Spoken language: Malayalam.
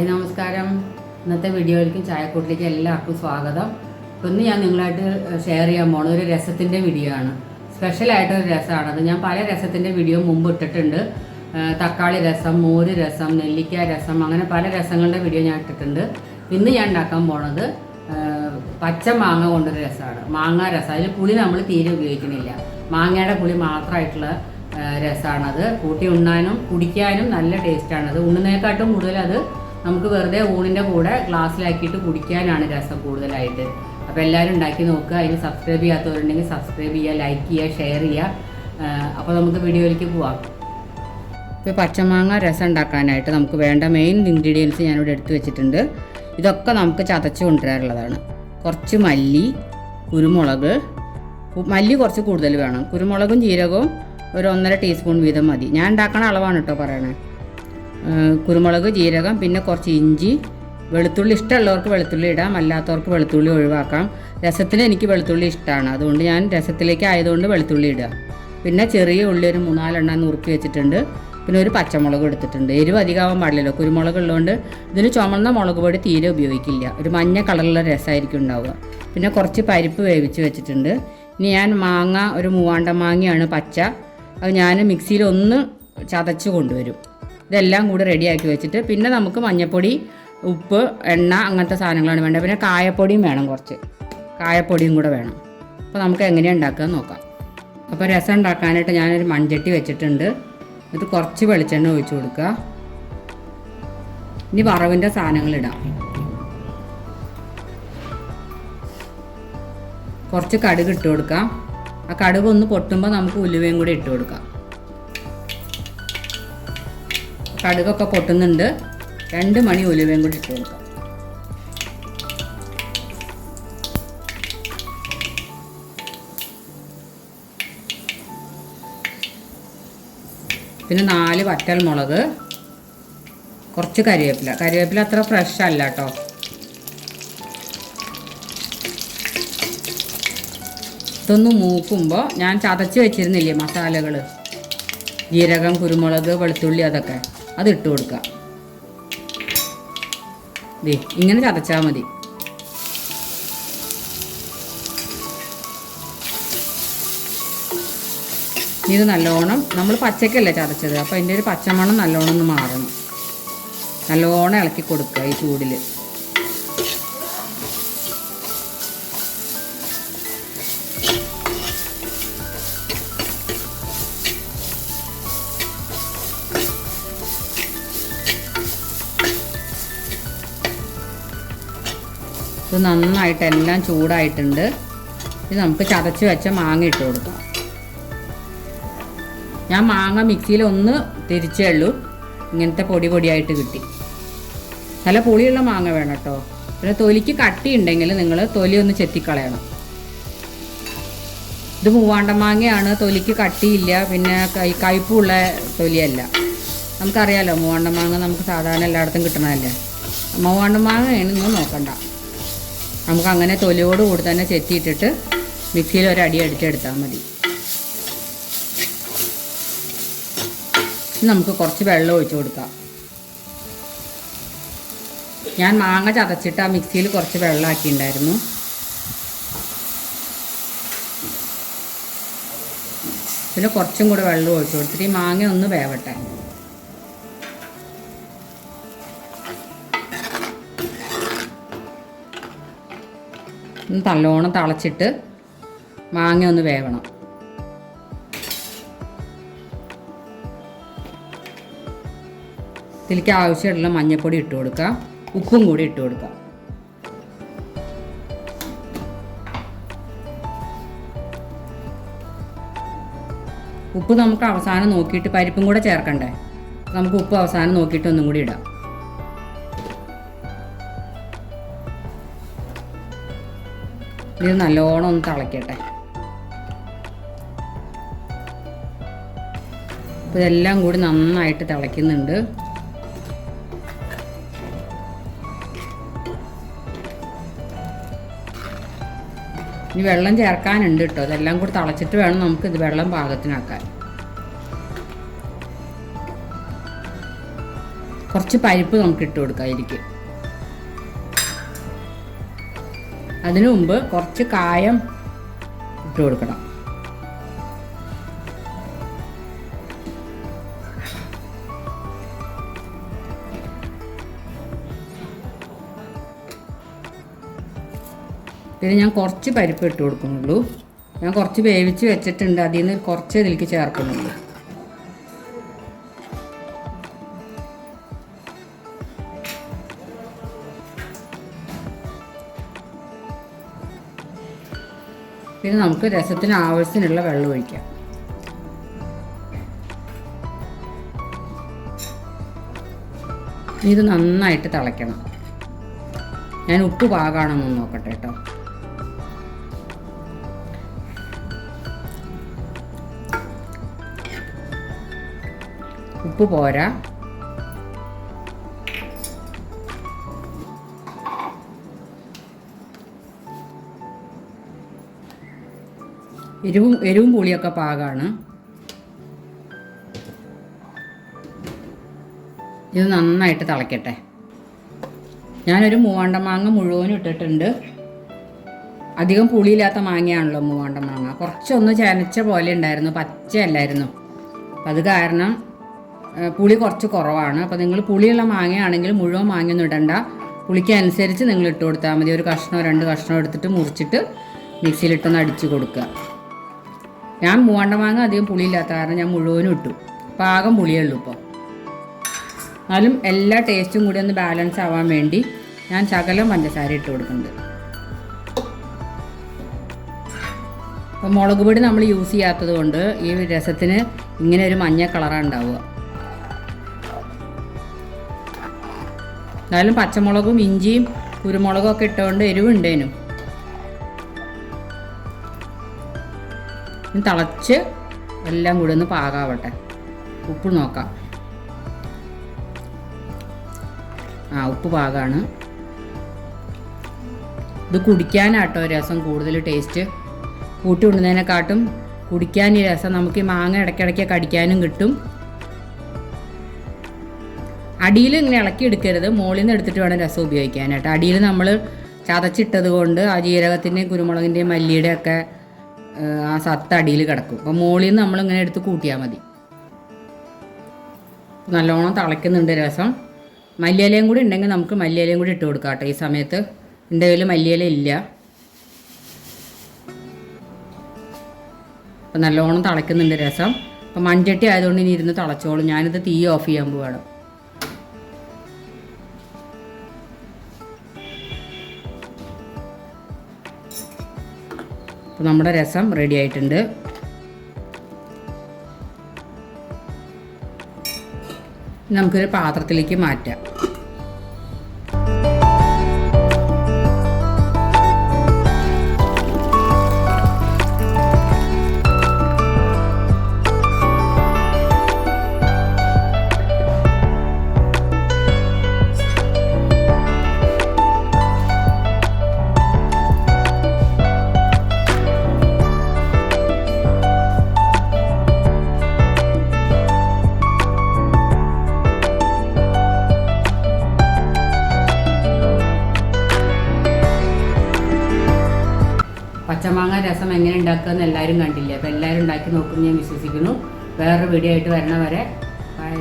ഇന്നത്തെ വീഡിയോയിലേക്കും ചായക്കൂട്ടിലേക്ക് എല്ലാവർക്കും സ്വാഗതം. ഇന്ന് ഞാൻ നിങ്ങളായിട്ട് ഷെയർ ചെയ്യാൻ പോണ ഒരു രസത്തിന്റെ വീഡിയോ ആണ്. സ്പെഷ്യലായിട്ടൊരു രസമാണത് ഞാൻ പല രസത്തിന്റെ വീഡിയോ മുമ്പ് ഇട്ടിട്ടുണ്ട്. തക്കാളി രസം മോര് രസം നെല്ലിക്ക രസം അങ്ങനെ പല രസങ്ങളുടെ വീഡിയോ ഞാൻ ഇട്ടിട്ടുണ്ട്. ഇന്ന് ഞാൻ ഉണ്ടാക്കാൻ പോണത് പച്ച മാങ്ങ കൊണ്ടൊരു രസമാണ്. മാങ്ങ രസം. അതിൽ പുളി നമ്മൾ തീരെ ഉപയോഗിക്കുന്നില്ല മാങ്ങയുടെ പുളി മാത്രമായിട്ടുള്ള രസമാണത് കൂട്ടി ഉണ്ണാനും കുടിക്കാനും നല്ല ടേസ്റ്റാണത് ഉണ്ണുന്നതിനെക്കാട്ടും കൂടുതൽ അത് നമുക്ക് വെറുതെ ഊണിന്റെ കൂടെ ഗ്ലാസ്സിലാക്കിയിട്ട് കുടിക്കാനാണ് രസം കൂടുതലായിട്ട്. അപ്പോൾ എല്ലാവരും ഉണ്ടാക്കി നോക്കുക. അതിന് സബ്സ്ക്രൈബ് ചെയ്യാത്തവരുണ്ടെങ്കിൽ സബ്സ്ക്രൈബ് ചെയ്യുക ലൈക്ക് ചെയ്യുക ഷെയർ ചെയ്യുക. അപ്പോൾ നമുക്ക് വീഡിയോയിലേക്ക് പോവാം. ഇപ്പോൾ പച്ചമാങ്ങ രസം ഉണ്ടാക്കാനായിട്ട് നമുക്ക് വേണ്ട മെയിൻ ഇൻഗ്രീഡിയൻസ് ഞാനിവിടെ എടുത്തു വെച്ചിട്ടുണ്ട്. ഇതൊക്കെ നമുക്ക് ചതച്ച് കൊണ്ടുവരാറുള്ളതാണ്. കുറച്ച് മല്ലി കുരുമുളക് മല്ലി കുറച്ച് കൂടുതൽ വേണം. കുരുമുളകും ജീരകവും ഒരു ഒന്നര ടീസ്പൂൺ വീതം മതി. ഞാൻ ഉണ്ടാക്കണ അളവാണ് കേട്ടോ പറയണേ. കുരുമുളക് ജീരകം പിന്നെ കുറച്ച് ഇഞ്ചി. വെളുത്തുള്ളി ഇഷ്ടമുള്ളവർക്ക് വെളുത്തുള്ളി ഇടാം അല്ലാത്തവർക്ക് വെളുത്തുള്ളി ഒഴിവാക്കാം. രസത്തിന് എനിക്ക് വെളുത്തുള്ളി ഇഷ്ടമാണ് അതുകൊണ്ട് ഞാൻ രസത്തിലേക്ക് ആയതുകൊണ്ട് വെളുത്തുള്ളി ഇടുക. പിന്നെ ചെറിയ ഉള്ളി ഒരു മൂന്നാലെണ്ണം നുറുക്കി വെച്ചിട്ടുണ്ട്. പിന്നെ ഒരു പച്ചമുളക് എടുത്തിട്ടുണ്ട്. എരിവ് അധികമാവാൻ പാടില്ലല്ലോ. കുരുമുളക് ഉള്ളതുകൊണ്ട് ഇതിന് ചുമന്ന മുളക് പൊടി തീരെ ഉപയോഗിക്കില്ല. ഒരു മഞ്ഞ കളറുള്ള രസമായിരിക്കും ഉണ്ടാവുക. പിന്നെ കുറച്ച് പരിപ്പ് വേവിച്ച് വെച്ചിട്ടുണ്ട്. ഇനി ഞാൻ മാങ്ങ ഒരു മൂവാണ്ട മാങ്ങയാണ് പച്ച. അത് ഞാൻ മിക്സിയിൽ ഒന്ന് ചതച്ച് കൊണ്ടുവരും. ഇതെല്ലാം കൂടി റെഡിയാക്കി വെച്ചിട്ട് പിന്നെ നമുക്ക് മഞ്ഞൾപ്പൊടി ഉപ്പ് എണ്ണ അങ്ങനത്തെ സാധനങ്ങളാണ് വേണ്ടത്. പിന്നെ കായപ്പൊടിയും വേണം കുറച്ച്. കായപ്പൊടിയും കൂടെ വേണം. അപ്പോൾ നമുക്ക് എങ്ങനെയാണ് ഉണ്ടാക്കുക നോക്കാം. അപ്പോൾ രസം ഉണ്ടാക്കാനായിട്ട് ഞാനൊരു മൺചട്ടി വെച്ചിട്ടുണ്ട്. ഇത് കുറച്ച് വെളിച്ചെണ്ണ ഒഴിച്ചു കൊടുക്കുക. ഇനി വറവിന്റെ സാധനങ്ങളിടാം കുറച്ച് കടുക് ഇട്ട് കൊടുക്കാം. ആ കടുക് ഒന്ന് പൊട്ടുമ്പോൾ നമുക്ക് ഉലുവയും കൂടി ഇട്ട് കൊടുക്കാം. കടുകൊക്കെ പൊട്ടുന്നുണ്ട്. രണ്ട് മണി ഉലുവയും കൂടി ഇട്ട് കൊടുക്കാം. പിന്നെ നാല് വറ്റൽ മുളക് കുറച്ച് കരിവേപ്പില. കരിവേപ്പില അത്ര ഫ്രഷ് അല്ല കേട്ടോ ഇതൊന്ന് മൂക്കുമ്പോൾ ഞാൻ ചതച്ച് വെച്ചിരുന്നില്ലേ മസാലകൾ ജീരകം കുരുമുളക് വെളുത്തുള്ളി അതൊക്കെ. അത് ഇട്ട് കൊടുക്കുക ദേ ഇങ്ങനെ ചതച്ചാൽ മതി. ഇത് നല്ലോണം നമ്മൾ പച്ചക്കല്ലേ ചതച്ചത് അപ്പോൾ അതിന്റെ ഒരു പച്ചമണം നല്ലോണം ഒന്ന് മാറണം. നല്ലോണം ഇളക്കി കൊടുക്കുക ഈ ചൂടിൽ ഇത് നന്നായിട്ട് എല്ലാം ചൂടായിട്ടുണ്ട്. ഇത് നമുക്ക് ചതച്ച് വെച്ച മാങ്ങ ഇട്ട് കൊടുക്കാം. ഞാൻ മാങ്ങ മിക്സിയിൽ ഒന്ന് തിരിച്ചേ ഉള്ളൂ. ഇങ്ങനത്തെ പൊടി പൊടിയായിട്ട് കിട്ടി. നല്ല പുളിയുള്ള മാങ്ങ വേണം കേട്ടോ. പിന്നെ തൊലിക്ക് കട്ടി ഉണ്ടെങ്കിൽ നിങ്ങൾ തൊലി ഒന്ന് ചെത്തിക്കളയണം. ഇത് മൂവാണ്ട മാങ്ങയാണ്. തൊലിക്ക് കട്ടിയില്ല. പിന്നെ കൈ കയ്പുള്ള തൊലിയല്ല. നമുക്കറിയാലോ മൂവാണ്ട മാങ്ങ നമുക്ക് സാധാരണ എല്ലായിടത്തും കിട്ടണമല്ലേ മൂവാണ്ട മാങ്ങയാണ് നിങ്ങൾ നോക്കണ്ട. നമുക്ക് അങ്ങനെ തൊലിയോട് കൂടി തന്നെ ചെത്തിയിട്ടിട്ട് മിക്സിയിൽ ഒരടി അടി അടിച്ചെടുത്താൽ മതി. നമുക്ക് കുറച്ച് വെള്ളം ഒഴിച്ചു കൊടുക്കാം. ഞാൻ മാങ്ങ ചതച്ചിട്ട് ആ മിക്സിയിൽ കുറച്ച് വെള്ളമാക്കിയിട്ടുണ്ടായിരുന്നു പിന്നെ കുറച്ചും കൂടെ വെള്ളം ഒഴിച്ചു കൊടുത്തിട്ട് ഈ മാങ്ങ ഒന്ന് വേവട്ടെ. നല്ലോണം തളച്ചിട്ട് മാങ്ങ ഒന്ന് വേവണം. ഇതിലേക്ക് ആവശ്യമുള്ള മഞ്ഞൾപ്പൊടി ഇട്ട് കൊടുക്കുക. ഉപ്പും കൂടി ഇട്ട് കൊടുക്കുക. ഉപ്പ് നമുക്ക് അവസാനം നോക്കിയിട്ട് പരിപ്പും കൂടെ ചേർക്കണ്ടേ? നമുക്ക് ഉപ്പ് അവസാനം നോക്കിയിട്ട് ഒന്നും കൂടി ഇടാം. ഇത് നല്ലോണം ഒന്ന് തിളയ്ക്കട്ടെ അപ്പോൾ ഇതെല്ലാം കൂടി നന്നായിട്ട് തിളയ്ക്കുന്നുണ്ട്. ഇനി വെള്ളം ചേർക്കാനുണ്ട് കേട്ടോ. ഇതെല്ലാം കൂടി തിളച്ചിട്ട് വേണം നമുക്ക് ഇത് വെള്ളം പാകത്തിനാക്കാൻ. കുറച്ച് പരിപ്പ് നമുക്ക് ഇട്ട് കൊടുക്കാം അതിനു മുമ്പ് കുറച്ച് കായം ഇട്ട് കൊടുക്കണം. പിന്നെ ഞാൻ കുറച്ച് പരിപ്പ് ഇട്ട് കൊടുക്കുന്നുള്ളൂ. ഞാൻ കുറച്ച് വേവിച്ച് വെച്ചിട്ടുണ്ട്. അതിൽ നിന്ന് കുറച്ച് ഇതിലേക്ക് ചേർക്കുന്നുള്ളൂ. പിന്നെ നമുക്ക് രസത്തിന് ആവശ്യത്തിനുള്ള വെള്ളം ഒഴിക്കാം. ഇത് നന്നായിട്ട് തിളയ്ക്കണം. ഞാൻ ഉപ്പ് പാകാണെന്ന് നോക്കട്ടെ കേട്ടോ. ഉപ്പ് പോരാ. എരിവും എരിവും പുളിയൊക്കെ പാകമാണ് ഇത് നന്നായിട്ട് തിളയ്ക്കട്ടെ ഞാനൊരു മൂവാണ്ട മാങ്ങ മുഴുവനും ഇട്ടിട്ടുണ്ട്. അധികം പുളിയില്ലാത്ത മാങ്ങയാണല്ലോ മൂവാണ്ട മാങ്ങ. കുറച്ചൊന്ന് ചനച്ച പോലെ ഉണ്ടായിരുന്നു പച്ചയല്ലായിരുന്നു. അപ്പം അത് കാരണം പുളി കുറച്ച് കുറവാണ്. അപ്പോൾ നിങ്ങൾ പുളിയുള്ള മാങ്ങയാണെങ്കിൽ മുഴുവൻ മാങ്ങയൊന്നും ഇടണ്ട. പുളിക്കനുസരിച്ച് നിങ്ങൾ ഇട്ട് കൊടുത്താൽ മതി. ഒരു കഷ്ണമോ രണ്ട് കഷ്ണമോ എടുത്തിട്ട് മുറിച്ചിട്ട് മിക്സിയിലിട്ടൊന്ന് അടിച്ച് കൊടുക്കുക. ഞാൻ മൂവണ്ട മാങ്ങ അധികം പുളിയില്ലാത്ത കാരണം ഞാൻ മുഴുവനും ഇട്ടു. പാകം പുളിയുള്ളൂ ഇപ്പോൾ എന്നാലും എല്ലാ ടേസ്റ്റും കൂടി ഒന്ന് ബാലൻസ് ആവാൻ വേണ്ടി ഞാൻ ശകലം പഞ്ചസാര ഇട്ട് കൊടുക്കുന്നുണ്ട്. അപ്പോൾ മുളക് പൊടി നമ്മൾ യൂസ് ചെയ്യാത്തത് കൊണ്ട് ഈ രസത്തിന് ഇങ്ങനെ ഒരു മഞ്ഞ കളറാണ് ഉണ്ടാവുക. എന്നാലും പച്ചമുളകും ഇഞ്ചിയും കുരുമുളകും ഒക്കെ ഇട്ടുകൊണ്ട് എരിവുണ്ടേനും. തിളച്ച് എല്ലാം കൂടി ഒന്ന് പാകാവട്ടെ. ഉപ്പ് നോക്കാം. ആ ഉപ്പ് പാകമാണ് ഇത് കുടിക്കാനാട്ടോ രസം കൂടുതൽ ടേസ്റ്റ്. കൂട്ടി ഉണ്ടുന്നതിനെക്കാട്ടും കുടിക്കാൻ ഈ രസം നമുക്ക് ഈ മാങ്ങ ഇടയ്ക്കിടയ്ക്ക് കടിക്കാനും കിട്ടും. അടിയിൽ ഇങ്ങനെ ഇളക്കി എടുക്കരുത്. മുകളിൽ നിന്ന് എടുത്തിട്ട് വേണം രസം ഉപയോഗിക്കാനായിട്ട്. അടിയിൽ നമ്മൾ ചതച്ചിട്ടത് കൊണ്ട് ആ ജീരകത്തിന്റെയും കുരുമുളകിന്റെയും മല്ലിയുടെ ഒക്കെ ഏഹ്, ആ സത്ത് അടിയിൽ കിടക്കും. അപ്പോൾ മുകളിൽ നിന്ന് നമ്മളിങ്ങനെ എടുത്ത് കൂട്ടിയാൽ മതി. നല്ലോണം തിളയ്ക്കുന്നുണ്ട് രസം. മല്ലിയിലയും കൂടി ഉണ്ടെങ്കിൽ നമുക്ക് മല്ലിയിലയും കൂടി ഇട്ട് കൊടുക്കാം കേട്ടോ ഈ സമയത്ത് എന്റെ മല്ലിയില ഇല്ല. അപ്പം നല്ലോണം തിളയ്ക്കുന്നുണ്ട് രസം. അപ്പം മൺചട്ടി ആയതുകൊണ്ട് ഇനി ഇരുന്ന് തിളച്ചോളും. ഞാനിത് തീ ഓഫ് ചെയ്യാൻ പോവാണ്. നമ്മുടെ രസം റെഡി ആയിട്ടുണ്ട്. നമുക്കൊരു പാത്രത്തിലേക്ക് മാറ്റാം. പച്ചമാങ്ങ രസം എങ്ങനെ ഉണ്ടാക്കുക എന്ന് എല്ലാവരും കണ്ടില്ലേ? അപ്പോൾ എല്ലാവരും ഉണ്ടാക്കി നോക്കും ഞാൻ വിശ്വസിക്കുന്നു. വേറൊരു വീഡിയോ ആയിട്ട് വരണ വരെ ബൈ